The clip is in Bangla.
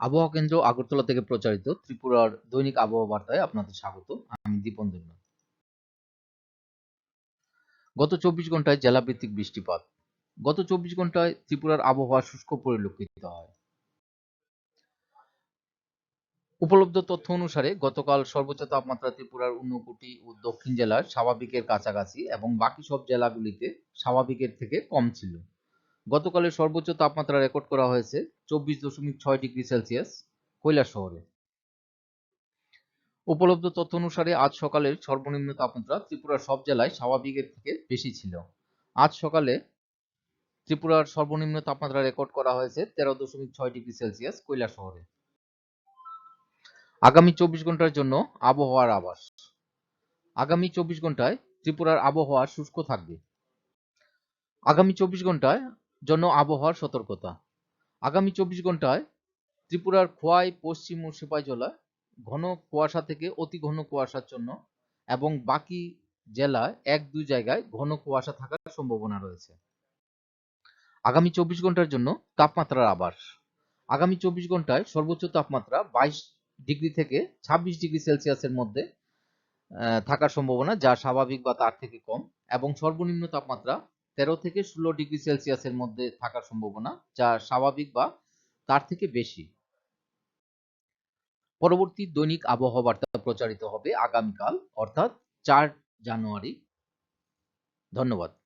আবহাওয়া কেন্দ্র আগরতলা থেকে প্রচারিত ত্রিপুরার দৈনিক আবহাওয়া বার্তায় আপনাদের স্বাগত। আমি দীপন দেবনাথ। গত চব্বিশ ঘন্টায় জেলাভিত্তিক বৃষ্টিপাত। গত চব্বিশ ঘন্টায় ত্রিপুরার আবহাওয়া শুষ্ক পরিলক্ষিত হয়। উপলব্ধ তথ্য অনুসারে গতকাল সর্বোচ্চ তাপমাত্রা ত্রিপুরার ঊনকোটি ও দক্ষিণ জেলার স্বাভাবিকের কাছাকাছি এবং বাকি সব জেলাগুলিতে স্বাভাবিকের থেকে কম ছিল। গতকালের সর্বোচ্চ তাপমাত্রা রেকর্ড করা হয়েছে চব্বিশ দশমিক ছয় ডিগ্রি সেলসিয়াস কৈলাস শহরে। উপলব্ধ তথ্য অনুসারে আজ সকালের সর্বনিম্ন তাপমাত্রা ত্রিপুরার সব জেলায় স্বাভাবিকের থেকে বেশি ছিল। আজ সকালে ত্রিপুরার সর্বনিম্ন তাপমাত্রা রেকর্ড করা হয়েছে তেরো দশমিক ছয় ডিগ্রি সেলসিয়াস কৈলাস শহরে। আগামী চব্বিশ ঘণ্টার জন্য আবহাওয়ার আবাস আগামী চব্বিশ ঘন্টায় ত্রিপুরার আবহাওয়া শুষ্ক থাকবে। আগামী চব্বিশ ঘন্টায় জন্য আবহাওয়ার সতর্কতা। আগামী চব্বিশ ঘন্টায় ত্রিপুরার খোয়াই, পশ্চিম ও সিপাহীজলা ঘন কুয়াশা থেকে অতি ঘন কুয়াশার জন্য এবং বাকি জেলায় এক দুই জায়গায় ঘন কুয়াশা থাকার সম্ভাবনা রয়েছে। আগামী চব্বিশ ঘণ্টার জন্য তাপমাত্রার আবাস আগামী চব্বিশ ঘন্টায় সর্বোচ্চ তাপমাত্রা বাইশ ডিগ্রি থেকে ছাব্বিশ ডিগ্রি সেলসিয়াসের মধ্যে থাকার সম্ভাবনা, যা স্বাভাবিক বা তার থেকে কম এবং সর্বনিম্ন তাপমাত্রা তেরো থেকে ষোলো ডিগ্রি সেলসিয়াসের মধ্যে থাকার সম্ভাবনা, যা স্বাভাবিক বা তার থেকে বেশি। পরবর্তী দৈনিক আবহাওয়া বার্তা প্রচারিত হবে আগামীকাল, অর্থাৎ চার জানুয়ারি। ধন্যবাদ।